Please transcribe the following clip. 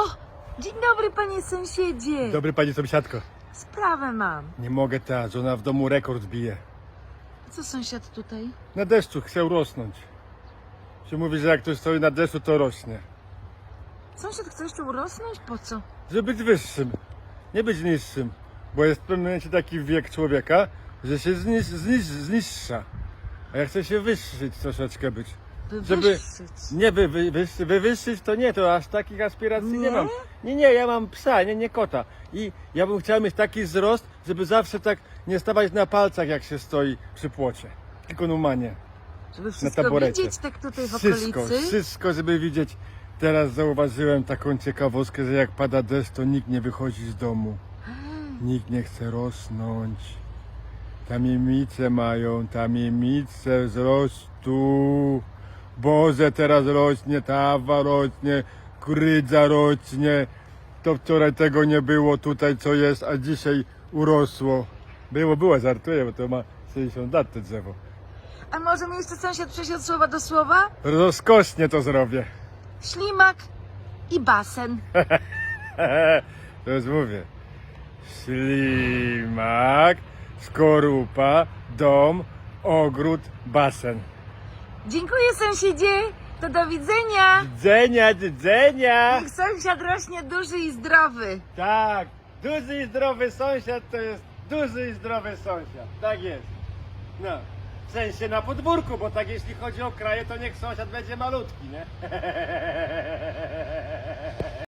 O, dzień dobry panie sąsiedzie. Dobry pani sąsiadko. Sprawę mam. Nie mogę ta, żona w domu rekord bije. Co sąsiad tutaj? Na deszczu chcę rosnąć. Się mówi, że jak ktoś stoi na deszczu, to rośnie. Sąsiad chce jeszcze urosnąć? Po co? Żeby być wyższym, nie być niższym. Bo jest w pewnym momencie taki wiek człowieka, że się zniż, zniż, zniższa. A ja chcę się wyższyć troszeczkę być. Żeby- Wywyższyć. Nie wy, wy, wyższy, wywyższyć to nie, to aż takich aspiracji nie? Nie? mam. Nie, nie, ja mam psa, nie, nie kota. I ja bym chciał mieć taki wzrost, żeby zawsze tak nie stawać na palcach jak się stoi przy płocie. Tylko numanie. Żeby wszystko taborecie. widzieć tak tutaj w Wszystko, okolicy. wszystko, żeby widzieć. Teraz zauważyłem taką ciekawostkę, że jak pada deszcz, to nikt nie wychodzi z domu. Nikt nie chce rosnąć. Tamiemice mają, tamiemice wzrostu. Boże, teraz rośnie, tawa rośnie, krydza rośnie. To wczoraj tego nie było tutaj, co jest, a dzisiaj urosło. Było, było, żartuję, bo to ma 60 lat to drzewo. A może mi jeszcze sąsiad przejść od słowa do słowa? Rozkosznie to zrobię. Ślimak i basen. to już mówię. Ślimak, skorupa, dom, ogród, basen. Dziękuję sąsiedzie. To do widzenia. Widzenia, widzenia! Niech sąsiad rośnie duży i zdrowy. Tak, duży i zdrowy sąsiad to jest duży i zdrowy sąsiad. Tak jest. No, w sensie na podwórku, bo tak jeśli chodzi o kraje, to niech sąsiad będzie malutki, nie?